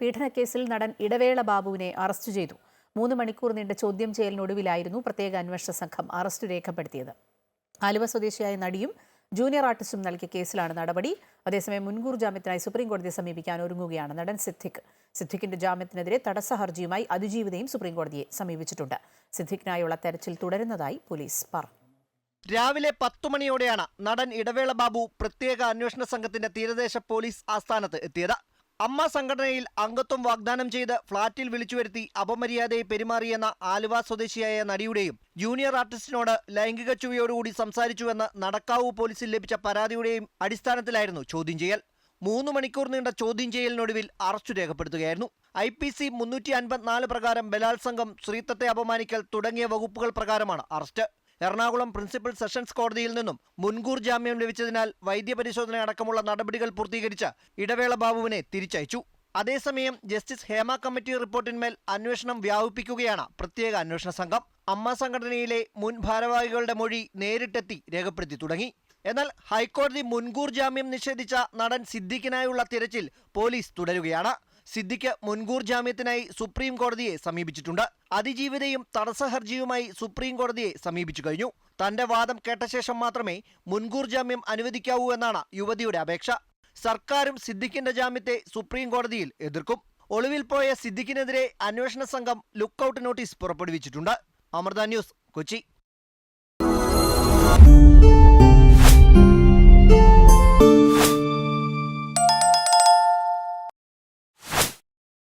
പീഡനക്കേസിൽ നടൻ ഇടവേള ബാബുവിനെ അറസ്റ്റ് ചെയ്തു. മൂന്ന് മണിക്കൂർ നീണ്ട ചോദ്യം ചെയ്യലിനൊടുവിലായിരുന്നു പ്രത്യേക അന്വേഷണ സംഘം അറസ്റ്റ് രേഖപ്പെടുത്തിയത്. ആലുവ സ്വദേശിയായ നടിയും ജൂനിയർ ആർട്ടിസ്റ്റും നൽകിയ കേസിലാണ് നടപടി. അതേസമയം മുൻകൂർ ജാമ്യത്തിനായി സുപ്രീംകോടതിയെ സമീപിക്കാൻ ഒരുങ്ങുകയാണ് നടൻ സിദ്ദിഖ്. സിദ്ദിഖിന്റെ ജാമ്യത്തിനെതിരെ തടസ്സ ഹർജിയുമായി അതിജീവിതയും സുപ്രീംകോടതിയെ സമീപിച്ചിട്ടുണ്ട്. സിദ്ദിഖിനായുള്ള തെരച്ചിൽ തുടരുന്നതായി പോലീസ് പറഞ്ഞു. രാവിലെ പത്തു മണിയോടെയാണ് നടൻ ഇടവേള ബാബു പ്രത്യേക അന്വേഷണ സംഘത്തിന്റെ തീരദേശ പോലീസ് ആസ്ഥാനത്ത് എത്തിയത്. അമ്മ സംഘടനയിൽ അംഗത്വം വാഗ്ദാനം ചെയ്ത് ഫ്ളാറ്റിൽ വിളിച്ചു വരുത്തി അപമര്യാദയെ പെരുമാറിയെന്ന ആലുവ സ്വദേശിയായ നടിയുടെയും ജൂനിയർ ആർട്ടിസ്റ്റിനോട് ലൈംഗിക ചുവയോടുകൂടി സംസാരിച്ചുവെന്ന് നടക്കാവ് പോലീസിൽ ലഭിച്ച പരാതിയുടെയും അടിസ്ഥാനത്തിലായിരുന്നു ചോദ്യം ചെയ്യൽ. മൂന്ന് മണിക്കൂർ നീണ്ട ചോദ്യം ചെയ്യലിനൊടുവിൽ അറസ്റ്റ് രേഖപ്പെടുത്തുകയായിരുന്നു. ഐ പി സി മുന്നൂറ്റി അൻപത്തിനാല് പ്രകാരം ബലാത്സംഗം സ്ത്രീത്വത്തെ അപമാനിക്കൽ തുടങ്ങിയ വകുപ്പുകൾ പ്രകാരമാണ് അറസ്റ്റ്. എറണാകുളം പ്രിൻസിപ്പൽ സെഷൻസ് കോടതിയിൽ നിന്നും മുൻകൂർ ജാമ്യം ലഭിച്ചതിനാൽ വൈദ്യപരിശോധന അടക്കമുള്ള നടപടികൾ പൂർത്തീകരിച്ച ഇടവേള ബാബുവിനെ തിരിച്ചയച്ചു. അതേസമയം ജസ്റ്റിസ് ഹേമ കമ്മിറ്റി റിപ്പോർട്ടിന്മേൽ അന്വേഷണം വ്യാപിപ്പിക്കുകയാണ് പ്രത്യേക അന്വേഷണ സംഘം. അമ്മ സംഘടനയിലെ മുൻ ഭാരവാഹികളുടെ മൊഴി നേരിട്ടെത്തി രേഖപ്പെടുത്തി തുടങ്ങി. എന്നാൽ ഹൈക്കോടതി മുൻകൂർ ജാമ്യം നിഷേധിച്ച നടൻ സിദ്ദിഖിനായുള്ള തിരച്ചിൽ പോലീസ് തുടരുകയാണ്. സിദ്ദിഖ് മുൻകൂർ ജാമ്യത്തിനായി സുപ്രീം കോടതിയെ സമീപിച്ചിട്ടുണ്ട്. അതിജീവിതയും തടസ്സ ഹർജിയുമായി സുപ്രീം കോടതിയെ സമീപിച്ചു കഴിഞ്ഞു. തന്റെ വാദം കേട്ട ശേഷം മാത്രമേ മുൻകൂർ ജാമ്യം അനുവദിക്കാവൂ എന്നാണ് യുവതിയുടെ അപേക്ഷ. സർക്കാരും സിദ്ദിഖിന്റെ ജാമ്യത്തെ സുപ്രീം കോടതിയിൽ എതിർക്കും. ഒളിവിൽ പോയ സിദ്ദിഖിനെതിരെ അന്വേഷണ സംഘം ലുക്കൌട്ട് നോട്ടീസ് പുറപ്പെടുവിച്ചിട്ടുണ്ട്. അമൃത ന്യൂസ് കൊച്ചി.